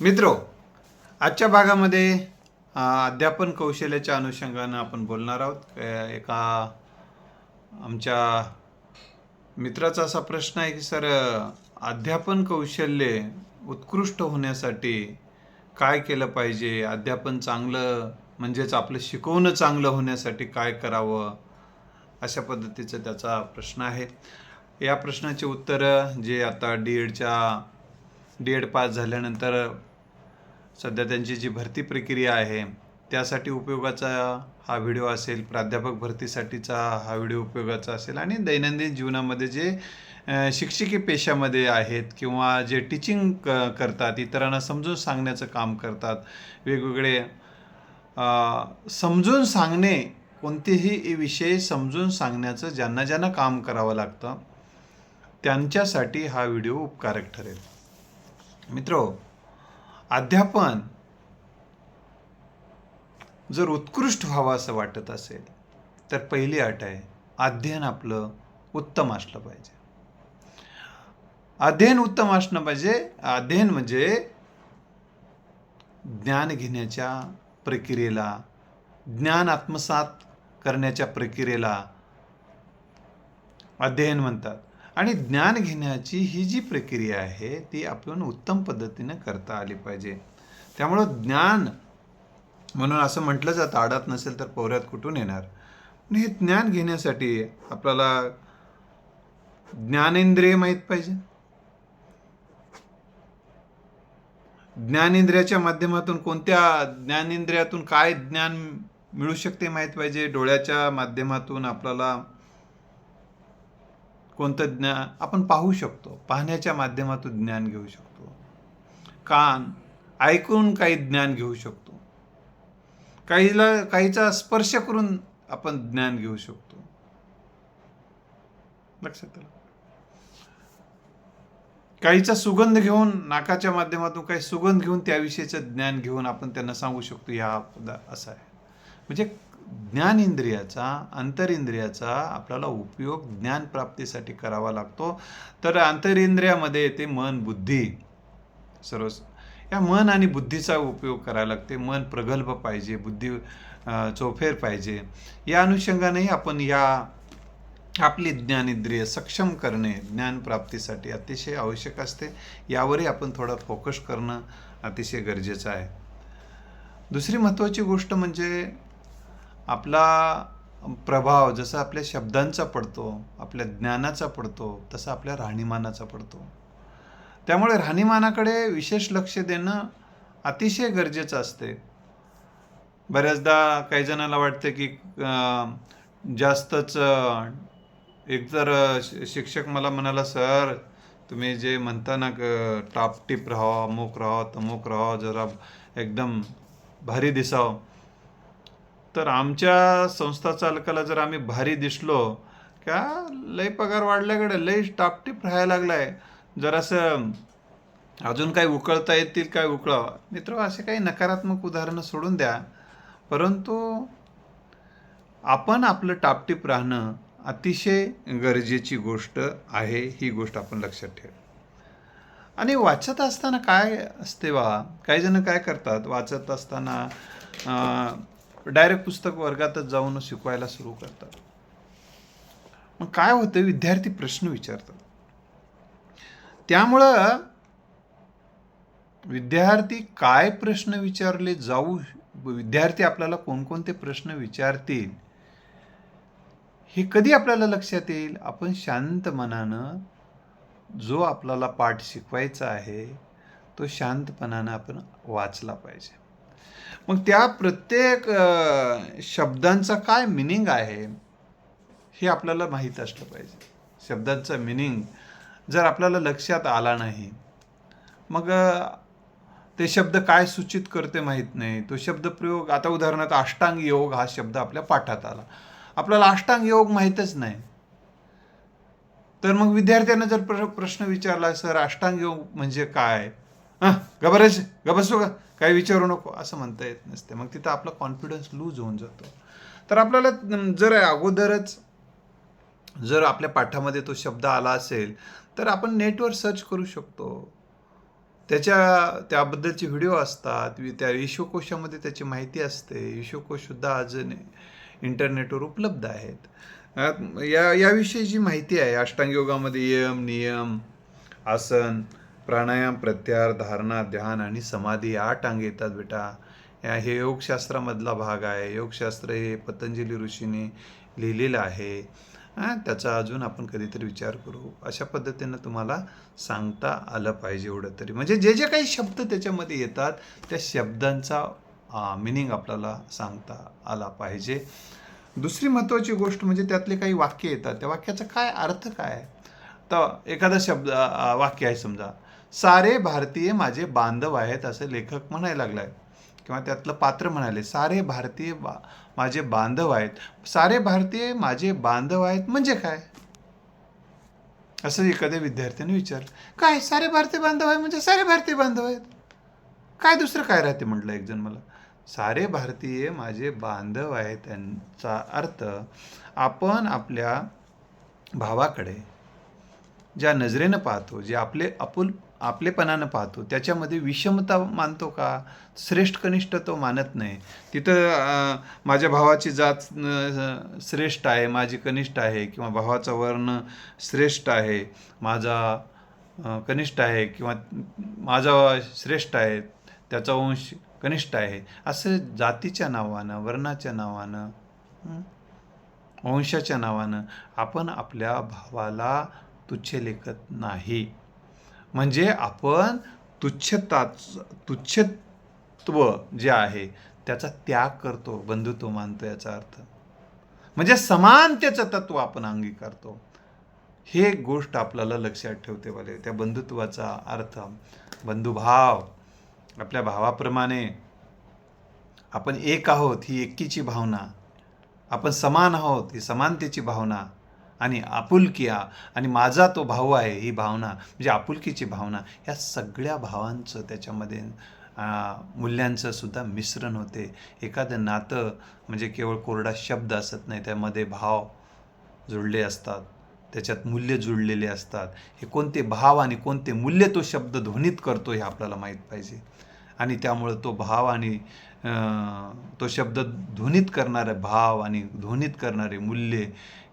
मित्रो आजच्या भागामध्ये अध्यापन कौशल्याच्या अनुषंगानं आपण बोलणार आहोत. एका आमच्या मित्राचा असा प्रश्न आहे की सर अध्यापन कौशल्य उत्कृष्ट होण्यासाठी काय केलं पाहिजे? अध्यापन चांगलं म्हणजेच आपलं शिकवणं चांगलं होण्यासाठी काय करावं? अशा पद्धतीचा त्याचा प्रश्न आहे. या प्रश्नाचे उत्तरं जे आता डी एडच्या डी एड पास झाल्यानंतर सध्या त्यांची जी भरती प्रक्रिया आहे त्यासाठी उपयोगाचा हा व्हिडिओ असेल प्राध्यापक भरतीसाठीचा हा व्हिडिओ उपयोगाचा असेल आणि दैनंदिन जीवनामध्ये जे शिक्षकी पेशामध्ये आहेत किंवा जे टीचिंग क करतात इतरांना समजून सांगण्याचं काम करतात वेगवेगळे समजून सांगणे कोणतेही विषय समजून सांगण्याचं ज्यांना ज्यांना काम करावं लागतं त्यांच्यासाठी हा व्हिडिओ उपकारक ठरेल. मित्रो अध्यापन जर उत्कृष्ट व्हावं असं वाटत असेल तर पहिली अट आहे अध्ययन आपलं उत्तम असलं पाहिजे. अध्ययन उत्तम असणं पाहिजे अध्ययन म्हणजे ज्ञान घेण्याच्या प्रक्रियेला ज्ञान आत्मसात करण्याच्या प्रक्रियेला अध्ययन म्हणतात. आणि ज्ञान घेण्याची ही जी प्रक्रिया आहे ती आपण उत्तम पद्धतीने करता आली पाहिजे. त्यामुळं ज्ञान म्हणून असं म्हटलं जातं आडात नसेल तर पोहऱ्यात कुठून येणार? हे ज्ञान घेण्यासाठी आपल्याला ज्ञानेंद्रिय माहीत पाहिजे. ज्ञानेंद्रियाच्या माध्यमातून कोणत्या ज्ञानेंद्रियातून काय ज्ञान मिळू शकते माहीत पाहिजे? डोळ्याच्या माध्यमातून आपल्याला कोणतं ज्ञान आपण पाहू शकतो. पाहण्याच्या माध्यमातून ज्ञान घेऊ शकतो. कान ऐकून काही ज्ञान घेऊ शकतो. काहीला काहीचा स्पर्श करून आपण ज्ञान घेऊ शकतो. लक्षात आलं? काहीचा सुगंध घेऊन नाकाच्या माध्यमातून काही सुगंध घेऊन त्याविषयीचं ज्ञान घेऊन आपण त्यांना सांगू शकतो ह्या असं असा आहे. म्हणजे ज्ञानेंद्रियाचा अंतरेंद्रियाचा आपल्याला उपयोग ज्ञानप्राप्तीसाठी करावा लागतो. तर अंतरेंद्रियामध्ये येते मन बुद्धी. सर्व या मन आणि बुद्धीचा उपयोग करायला लागते. मन प्रगल्भ पाहिजे बुद्धी चोफेर चौफेर पाहिजे. या अनुषंगानेही आपण या आपली ज्ञानेंद्रिय सक्षम करणे ज्ञानप्राप्तीसाठी अतिशय आवश्यक असते. यावरही आपण थोडं फोकस करणं अतिशय गरजेचं आहे. दुसरी महत्त्वाची गोष्ट म्हणजे आपला प्रभाव जसा आपल्या शब्दांचा पडतो आपल्या ज्ञानाचा पडतो तसा आपल्या राहणीमानाचा पडतो. त्यामुळे राहणीमानाकडे विशेष लक्ष देणं अतिशय गरजेचं असते. बऱ्याचदा काही जणांना वाटते की जास्तच एक एकतर शिक्षक मला म्हणाला सर तुम्ही जे म्हणता ना क- टापटीप राहा अमुक राहा तमुक राहा जरा एकदम भारी दिसावं. तर आमच्या संस्था चालकाला जर आम्ही भारी दिसलो का लय पगार वाढल्याकडे लय टापटीप राहायला लागलाय. जरासं अजून काही उकळता येतील काय उकळावं? मित्र असे काही नकारात्मक उदाहरणं सोडून द्या. परंतु आपण आपलं टापटीप राहणं अतिशय गरजेची गोष्ट आहे ही गोष्ट आपण लक्षात ठेव. आणि वाचत असताना काय असते वा काही जण काय करतात? वाचत असताना डायरेक्ट पुस्तक वर्गातच जाऊन शिकवायला सुरू करतात. मग काय होतं? विद्यार्थी प्रश्न विचारतात. त्यामुळं विद्यार्थी काय प्रश्न विचारले जाऊ विद्यार्थी आपल्याला कोणकोणते प्रश्न विचारतील हे कधी आपल्याला लक्षात येईल? आपण शांत मनानं जो आपल्याला पाठ शिकवायचा आहे तो शांतपणानं आपण वाचला पाहिजे. मग त्या प्रत्येक शब्दांचा काय मिनिंग आहे हे आपल्याला माहीत असलं पाहिजे. शब्दांचा मिनिंग जर आपल्याला लक्षात आला नाही मग ते शब्द काय सूचित करते माहीत नाही. तो शब्द प्रयोग आता उदाहरणार्थ अष्टांग योग हा शब्द आपल्या पाठात आला. आपल्याला अष्टांग योग माहीतच नाही. तर मग विद्यार्थ्यांना जर प्र प्रश्न विचारला सर अष्टांग योग म्हणजे काय? हां गबरच गबसू का? काही विचारू नको असं म्हणता येत नसते. मग तिथं आपला कॉन्फिडन्स लूज होऊन जातो. तर आपल्याला जर अगोदरच जर आपल्या पाठामध्ये तो शब्द आला असेल तर आपण नेटवर सर्च करू शकतो. त्याच्या त्याबद्दलचे व्हिडिओ असतात वि- त्या विश्वकोशामध्ये त्याची माहिती असते. विश्वकोशसुद्धा आज इंटरनेटवर उपलब्ध आहेत. या याविषयी जी माहिती आहे अष्टांग योगामध्ये यम नियम आसन प्राणायाम प्रत्याहार धारणा ध्यान आणि समाधी आठ अंग येतात बेटा. या हे योगशास्त्रामधला भाग आहे. योगशास्त्र हे पतंजली ऋषीने लिहिलेलं आहे. त्याचा अजून आपण कधीतरी विचार करू. अशा पद्धतीनं तुम्हाला सांगता आलं पाहिजे एवढं तरी. म्हणजे जे जे काही शब्द त्याच्यामध्ये येतात त्या शब्दांचा मिनिंग आपल्याला सांगता आला पाहिजे. दुसरी महत्त्वाची गोष्ट म्हणजे त्यातले काही वाक्य येतात. त्या वाक्याचा काय अर्थ काय? आहे? तर एखादा शब्द वाक्य आहे समजा. सारे भारतीय माझे बांधव आहेत असं लेखक म्हणायला लागलाय किंवा त्यातलं पात्र म्हणाले सारे भारतीय बा माझे बांधव आहेत. सारे भारतीय माझे बांधव आहेत म्हणजे काय? असं एखाद्या विद्यार्थ्याने विचारलं. काय सारे भारतीय बांधव आहे म्हणजे सारे भारतीय बांधव आहेत? काय दुसरं काय राहते म्हटलं एक जण मला. सारे भारतीय माझे बांधव आहेत त्यांचा अर्थ आपण आपल्या भावाकडे ज्या नजरेनं पाहतो जे आपले आपुल आपलेपणानं पाहतो त्याच्यामध्ये विषमता मानतो का? श्रेष्ठ कनिष्ठ तो मानत नाही. तिथं माझ्या भावाची जात श्रेष्ठ आहे माझी कनिष्ठ आहे किंवा भावाचा वर्ण श्रेष्ठ आहे माझा कनिष्ठ आहे किंवा माझा श्रेष्ठ आहे त्याचा वंश कनिष्ठ आहे असं जातीच्या नावानं वर्णाच्या नावानं वंशाच्या नावानं आपण आपल्या भावाला तुच्छ लेखत नाही. म्हणजे आपण तुच्छताच तुच्छत्व जे आहे त्याचा त्याग करतो बंधुत्व मानतो याचा अर्थ. म्हणजे समानतेचं तत्व आपण अंगीकारतो. हे गोष्ट आपल्याला लक्षात ठेवते वाले. त्या बंधुत्वाचा अर्थ बंधुभाव. आपल्या भावाप्रमाणे आपण एक आहोत ही एकीची भावना. आपण समान आहोत ही समानतेची भावना. आणि आपुलकिया आणि माझा तो भाऊ आहे ही भावना म्हणजे आपुलकीची भावना या सगळ्या भावांचं त्याच्यामध्ये मूल्यांचं सुद्धा मिश्रण होते. एखादं नातं म्हणजे केवळ कोरडा शब्द असत नाही त्यामध्ये भाव जुळले असतात त्याच्यात मूल्य जुळलेले असतात. हे कोणते भाव आणि कोणते मूल्य तो शब्द ध्वनित करतो हे आपल्याला माहीत पाहिजे. आणि त्यामुळं तो भाव आणि तो शब्द ध्वनित करणारे भाव आणि ध्वनित करणारे मूल्य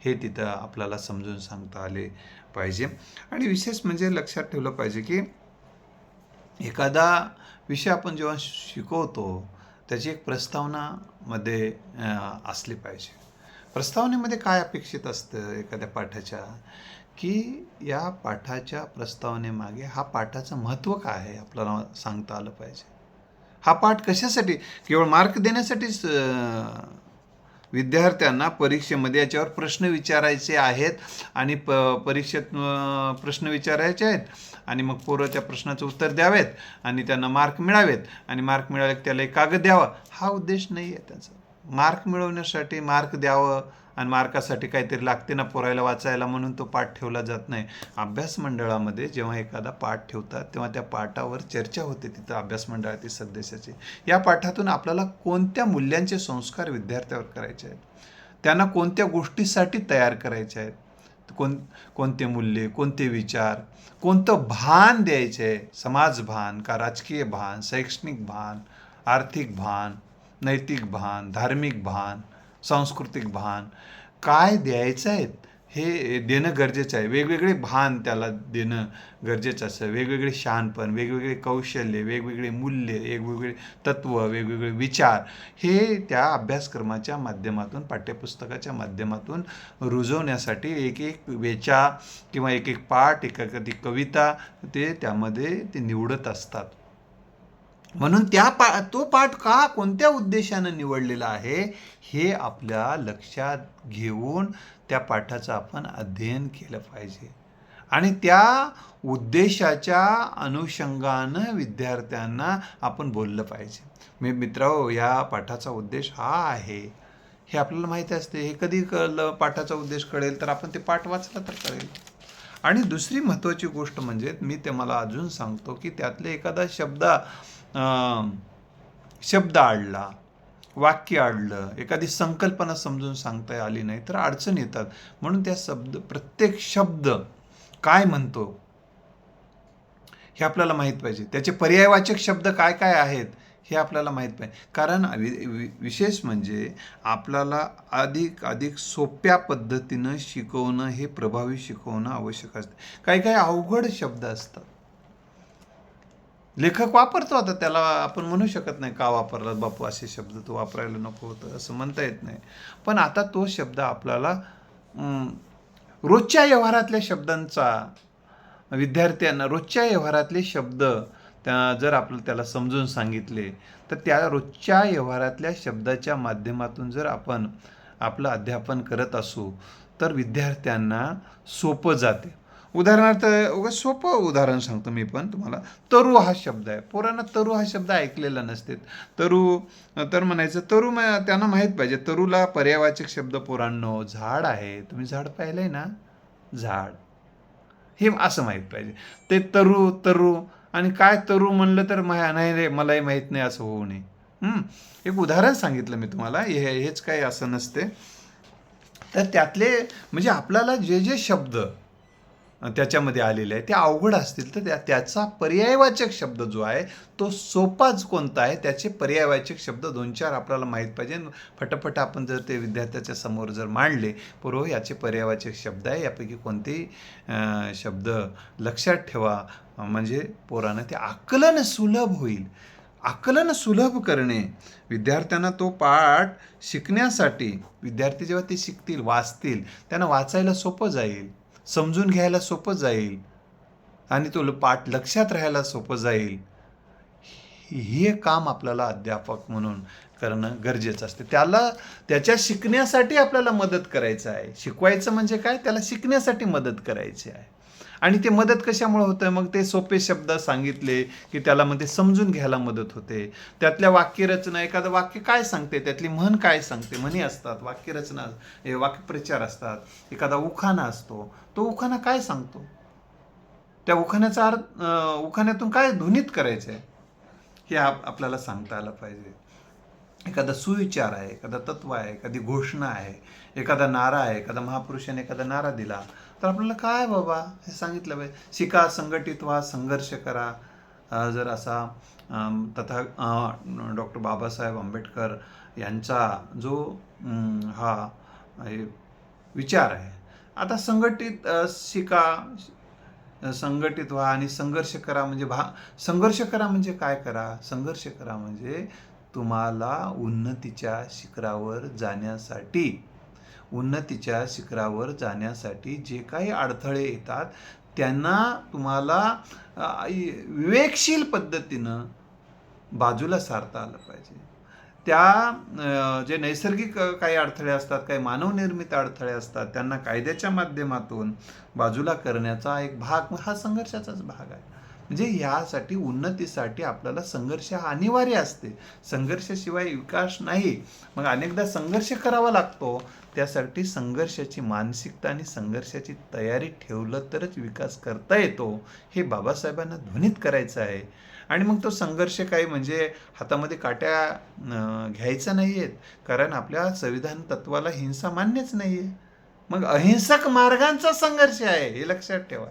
हे तिथं आपल्याला समजून सांगता आले पाहिजे. आणि विशेष म्हणजे लक्षात ठेवलं पाहिजे की एखादा विषय आपण जेव्हा शिकवतो त्याची एक प्रस्तावनामध्ये असली पाहिजे. प्रस्तावनेमध्ये काय अपेक्षित असतं एखाद्या पाठाच्या? की या पाठाच्या प्रस्तावनेमागे हा पाठाचं महत्त्व काय आहे आपल्याला सांगता आलं पाहिजे. हा पाठ कशासाठी? केवळ मार्क देण्यासाठीच विद्यार्थ्यांना परीक्षेमध्ये याच्यावर प्रश्न विचारायचे आहेत आणि प परीक्षेत प्रश्न विचारायचे आहेत आणि मग पोरं त्या प्रश्नाचं उत्तर द्यावेत आणि त्यांना मार्क मिळावेत आणि मार्क मिळाले त्याला एक कागद द्यावा. हा उद्देश नाही आहे त्याचा. मार्क मिळवण्यासाठी मार्क द्यावं आणि मार्कासाठी काहीतरी लागते ना पोरायला वाचायला म्हणून तो पाठ ठेवला जात नाही. अभ्यास मंडळामध्ये जेव्हा एखादा पाठ ठेवतात तेव्हा त्या पाठावर चर्चा होते तिथं अभ्यास मंडळातील सदस्याची. या पाठातून आपल्याला कोणत्या मूल्यांचे संस्कार विद्यार्थ्यावर करायचे आहेत? त्यांना कोणत्या गोष्टीसाठी तयार करायचे आहेत? कोण कोणते मूल्य कोणते विचार कोणतं भान द्यायचे आहे? समाज भान का राजकीय भान शैक्षणिक भान आर्थिक भान नैतिक भान धार्मिक भान? सांस्कृतिक भान. काय द्यायचं आहे? हे देणं गरजेचं आहे. वेगवेगळे भान त्याला देणं गरजेचं असतं. वेगवेगळे शहाणपण वेगवेगळे कौशल्य वेगवेगळे मूल्य वेगवेगळे तत्त्व वेगवेगळे विचार हे त्या अभ्यासक्रमाच्या माध्यमातून पाठ्यपुस्तकाच्या माध्यमातून रुजवण्यासाठी एक एक वेचा किंवा एक एक पाठ एक कधी कविता ते त्यामध्ये ते निवडत असतात. म्हणून त्या पा तो पाठ का कोणत्या उद्देशानं निवडलेला आहे हे आपल्या लक्षात घेऊन त्या पाठाचं आपण अध्ययन केलं पाहिजे. आणि त्या उद्देशाच्या अनुषंगानं विद्यार्थ्यांना आपण बोललं पाहिजे. मी मित्रांनो या पाठाचा उद्देश हा आहे. हे आपल्याला माहिती असते हे कधी कळलं पाठाचा उद्देश कळेल तर आपण ते पाठ वाचला तर कळेल. आणि दुसरी महत्त्वाची गोष्ट म्हणजे मी ते मला अजून सांगतो की त्यातले एखादा शब्द शब्द आडला वाक्य आडलं एखादी संकल्पना समजून सांगता आली नाही तर अडचण येतात. म्हणून त्या शब्द प्रत्येक शब्द काय म्हणतो हे आपल्याला माहीत पाहिजे. त्याचे पर्यायवाचक शब्द काय काय आहेत हे आपल्याला माहीत पाहिजे. कारण वि- वि- विशेष म्हणजे आपल्याला अधिक अधिक सोप्या पद्धतीनं शिकवणं हे प्रभावी शिकवणं आवश्यक असतं. काही काही अवघड शब्द असतात. लेखक वापरतो आता त्याला आपण म्हणू शकत नाही का वापरला बापू असे शब्द तो वापरायला नको होतं असं म्हणता येत नाही. पण आता तो शब्द आपल्याला रोजच्या व्यवहारातल्या शब्दांचा विद्यार्थ्यांना रोजच्या व्यवहारातले शब्द त्या जर आपलं त्याला समजून सांगितले तर त्या रोजच्या व्यवहारातल्या शब्दाच्या माध्यमातून जर आपण आपलं अध्यापन करत असू तर विद्यार्थ्यांना सोपं जाते. उदाहरणार्थ उगा सोपं उदाहरण सांगतो मी पण तुम्हाला. तरू हा शब्द आहे. पोरांना तरू हा शब्द ऐकलेला नसते. तरू तर म्हणायचं तरू म त्यांना माहीत पाहिजे. तरूला पर्यावाचक शब्द पोरांनो झाड आहे. तुम्ही झाड पाहिलं आहे ना? झाड. हे असं माहीत पाहिजे. ते तरू तरू आणि काय तरू म्हणलं तर मा नाही रे मलाही माहीत नाही असं होऊ नये. एक उदाहरण सांगितलं मी तुम्हाला. हे हेच काही असं नसते. तर त्यातले म्हणजे आपल्याला जे जे शब्द त्याच्यामध्ये आलेले आहे. ते अवघड असतील तर त्या त्याचा पर्यायवाचक शब्द जो आहे तो सोपाच कोणता आहे त्याचे पर्यायवाचक शब्द दोन चार आपल्याला माहीत पाहिजे. फटाफट आपण जर ते विद्यार्थ्याच्या समोर जर मांडले पूर्व याचे पर्यायवाचक शब्द आहे. यापैकी कोणतेही शब्द लक्षात ठेवा. म्हणजे पोरानं ते आकलन सुलभ होईल. आकलन सुलभ करणे. विद्यार्थ्यांना तो पाठ शिकण्यासाठी विद्यार्थी जेव्हा ते शिकतील वाचतील त्यांना वाचायला सोपं जाईल. समजून घ्यायला सोपं जाईल. आणि तो पाठ लक्षात राहायला सोपं जाईल. हे काम आपल्याला अध्यापक म्हणून करणं गरजेचं असते. त्याला त्याच्या शिकण्यासाठी आपल्याला मदत करायचं आहे. शिकवायचं म्हणजे काय? त्याला शिकण्यासाठी मदत करायची आहे. आणि ते मदत कशामुळे होतं मग ते सोपे शब्द सांगितले की त्याला मग ते समजून घ्यायला मदत होते. त्यातल्या वाक्यरचना एखादं वाक्य काय सांगते? त्यातली म्हण काय सांगते? म्हणी असतात वाक्यरचना हे वाक्यप्रचार असतात. एखादा उखाणा असतो. तो उखाणा काय सांगतो? त्या उखाण्याचा अर्थ उखाण्यातून काय ध्वनित करायचं आहे हे आप आपल्याला सांगता आलं पाहिजे. एखादा सुविचार आहे एखादा तत्व आहे एखादी घोषणा आहे एखादा नारा आहे एखादा महापुरुषाने एखादा नारा दिला तर आपल्याला काय बाबा? हे सांगितलं पाहिजे शिका संघटित व्हा संघर्ष करा. जर असा तथा डॉक्टर बाबासाहेब आंबेडकर यांचा जो हा हे विचार आहे. आता संघटित शिका संघटित व्हा आणि संघर्ष करा म्हणजे भा संघर्ष करा म्हणजे काय करा? संघर्ष करा म्हणजे तुम्हाला उन्नतीच्या शिखरावर जाण्यासाठी उन्नतीच्या शिखरावर जाण्यासाठी जे काही अडथळे येतात त्यांना तुम्हाला विवेकशील पद्धतीनं बाजूला सारता आलं पाहिजे. त्या जे नैसर्गिक काही अडथळे असतात काही मानवनिर्मित अडथळे असतात त्यांना कायद्याच्या माध्यमातून बाजूला करण्याचा एक भाग हा संघर्षाचाच भाग आहे. म्हणजे ह्यासाठी उन्नतीसाठी आपल्याला संघर्ष हा अनिवार्य असते. संघर्षाशिवाय विकास नाही. मग अनेकदा संघर्ष करावा लागतो त्यासाठी संघर्षाची मानसिकता आणि संघर्षाची तयारी ठेवलं तरच विकास करता येतो हे बाबासाहेबांना ध्वनित करायचं आहे. आणि मग तो संघर्ष काही म्हणजे हातामध्ये काट्या घ्यायचा नाही आहेत कारण आपल्या संविधान तत्वाला हिंसा मान्यच नाही आहे मग अहिंसक मार्गांचा संघर्ष आहे हे लक्षात ठेवा.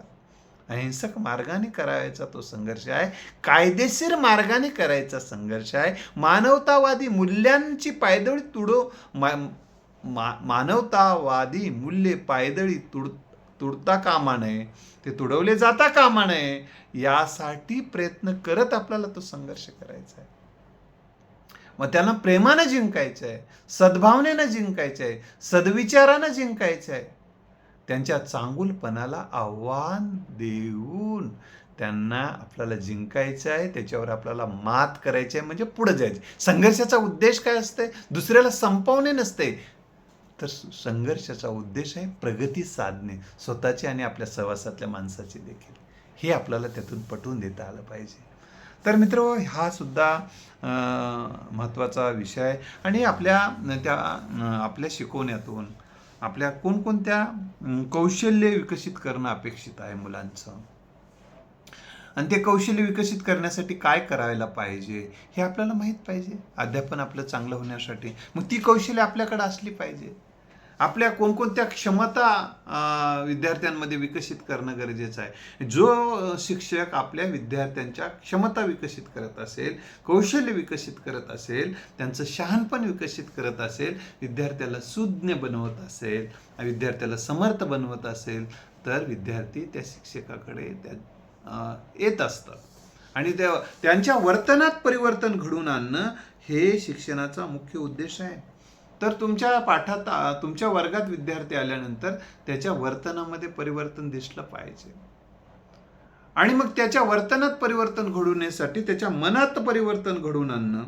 अहिंसक मार्गाने करायचा तो संघर्ष आहे कायदेशीर मार्गाने करायचा संघर्ष आहे. मानवतावादी मूल्यांची पायदळी तुडो मा मा- मानवतावादी मूल्ये पायदळी तुड तुडता कामा नये ते तुडवले जाता कामा नये यासाठी प्रयत्न करत आपल्याला तो संघर्ष करायचा आहे. मग त्यांना प्रेमानं जिंकायचं आहे सद्भावनेनं जिंकायचं आहे सद्विचारानं जिंकायचं आहे. त्यांच्या चांगुलपणाला आव्हान देऊन त्यांना आपल्याला जिंकायचं आहे त्याच्यावर आपल्याला मात करायची आहे म्हणजे पुढे जायचं संघर्षाचा उद्देश काय असते दुसऱ्याला संपवणे नसते तर संघर्षाचा उद्देश आहे प्रगती साधणे स्वतःची आणि आपल्या सहवासातल्या माणसाची देखील. हे आपल्याला त्यातून पटवून देता आलं पाहिजे. तर मित्र हा सुद्धा महत्त्वाचा विषय आहे. आणि आपल्या त्या आपल्या शिकवण्यातून आपल्या कोणकोणत्या कौशल्य विकसित करणं अपेक्षित आहे मुलांचं? आणि ते कौशल्य विकसित करण्यासाठी काय करायला पाहिजे हे आपल्याला माहीत पाहिजे. अध्यापन आपलं चांगलं होण्यासाठी. मग ती कौशल्य आपल्याकडे असली पाहिजे. आपल्या कोणकोणत्या क्षमता विद्यार्थ्यांमध्ये विकसित करणं गरजेचं आहे. जो शिक्षक आपल्या विद्यार्थ्यांच्या क्षमता विकसित करत असेल कौशल्य विकसित करत असेल त्यांचं शहाणपण विकसित करत असेल विद्यार्थ्याला सुज्ञ बनवत असेल विद्यार्थ्याला समर्थ बनवत असेल तर विद्यार्थी त्या शिक्षकाकडे त्या येत असतं. आणि त्या त्यांच्या वर्तनात परिवर्तन घडवून आणणं हे शिक्षणाचा मुख्य उद्देश आहे. तर तुमच्या पाठात तुमच्या वर्गात विद्यार्थी आल्यानंतर त्याच्या वर्तनामध्ये परिवर्तन दिसलं पाहिजे. आणि मग त्याच्या वर्तनात परिवर्तन घडवण्यासाठी त्याच्या मनात परिवर्तन घडवून आणणं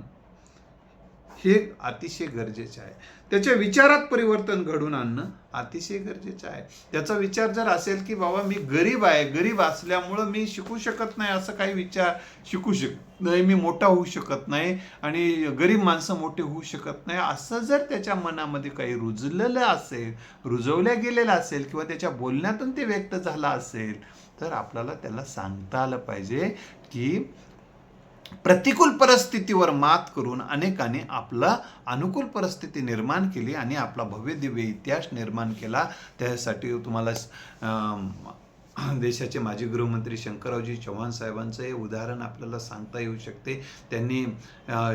हे अतिशय गरजेचे आहे. त्याच्या विचारात परिवर्तन घडून आणणं अतिशय गरजेचं आहे. त्याचा विचार जर असेल की बाबा मी गरीब आहे गरीब असल्यामुळं मी शिकू शकत नाही असं काही विचार शिकू शकत नाही मी मोठा होऊ शकत नाही आणि गरीब माणसं मोठे होऊ शकत नाही असं जर त्याच्या मनामध्ये काही रुजलेलं असेल रुजवल्या गेलेलं असेल किंवा त्याच्या बोलण्यातून ते व्यक्त झालं असेल तर आपल्याला त्याला सांगता आलं पाहिजे की प्रतिकूल परिस्थितीवर मात करून अनेकांनी आपला अनुकूल परिस्थिती निर्माण केली आणि आपला भव्य दिव्य इतिहास निर्माण केला. त्यासाठी तुम्हाला देशाचे माजी गृहमंत्री शंकररावजी चव्हाण साहेबांचं हे उदाहरण आपल्याला सांगता येऊ शकते. त्यांनी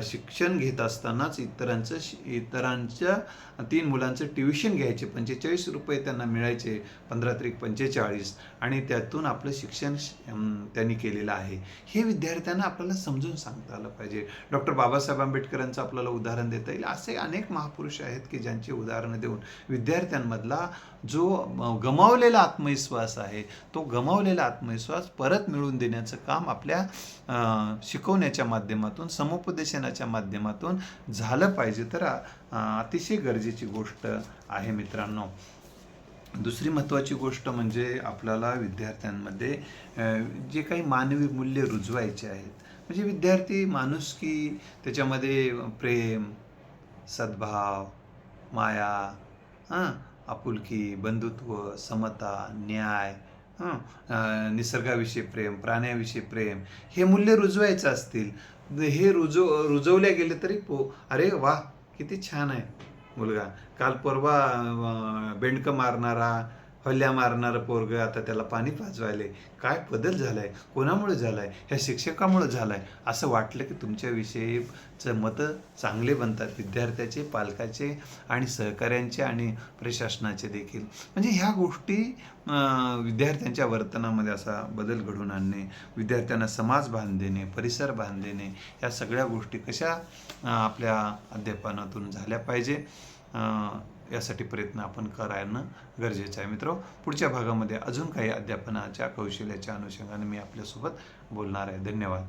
शिक्षण घेत असतानाच इतरांचं इतरांच्या तीन मुलांचं ट्युशन घ्यायचे. पंचेचाळीस रुपये त्यांना मिळायचे पंधरा त्रिक पंचेचाळीस. आणि त्यातून आपलं शिक्षण त्यांनी केलेलं आहे. हे विद्यार्थ्यांना आपल्याला समजून सांगता आलं पाहिजे. डॉक्टर बाबासाहेब आंबेडकरांचं आपल्याला उदाहरण देता येईल. असे अनेक महापुरुष आहेत की ज्यांची उदाहरणं देऊन विद्यार्थ्यांमधला जो गमावलेला आत्मविश्वास आहे तो गमावलेला आत्मविश्वास परत मिळवून देण्याचं काम आपल्या शिकवण्याच्या माध्यमातून समुपदेशनाच्या माध्यमातून झालं पाहिजे. तर अतिशय गरजेची गोष्ट आहे मित्रांनो. दुसरी महत्त्वाची गोष्ट म्हणजे आपल्याला विद्यार्थ्यांमध्ये जे काही मानवी मूल्य रुजवायचे आहेत. म्हणजे विद्यार्थी माणुसकी त्याच्यामध्ये प्रेम सद्भाव माया हां आपुलकी बंधुत्व समता न्याय निसर्गाविषयी प्रेम प्राण्याविषयी प्रेम हे मूल्य रुजवायचं असतील हे रुजव रुजवले गेले तरी पो अरे वा किती छान आहे मुलगा. काल परवा बेंडकं मारणारा हल्ल्या मारणारं पोरग आता त्याला पाणी पाजवायले. काय बदल झालाय? कोणामुळे झालाय? ह्या शिक्षकामुळे झालाय? असं वाटलं की तुमच्याविषयीचं मतं चांगले बनतात. विद्यार्थ्याचे पालकाचे आणि सहकाऱ्यांचे आणि प्रशासनाचे देखील. म्हणजे ह्या गोष्टी विद्यार्थ्यांच्या वर्तनामध्ये असा बदल घडवून आणणे विद्यार्थ्यांना समाज बांध देणे परिसर बांध देणे या सगळ्या गोष्टी कशा आपल्या अध्यापनातून झाल्या पाहिजे? यासाठी प्रयत्न आपण करायनं गरजेचं आहे. मित्र पुढच्या भागामध्ये अजून काही अध्यापनाच्या कौशल्याच्या अनुषंगाने मी आपल्यासोबत बोलणार आहे. धन्यवाद.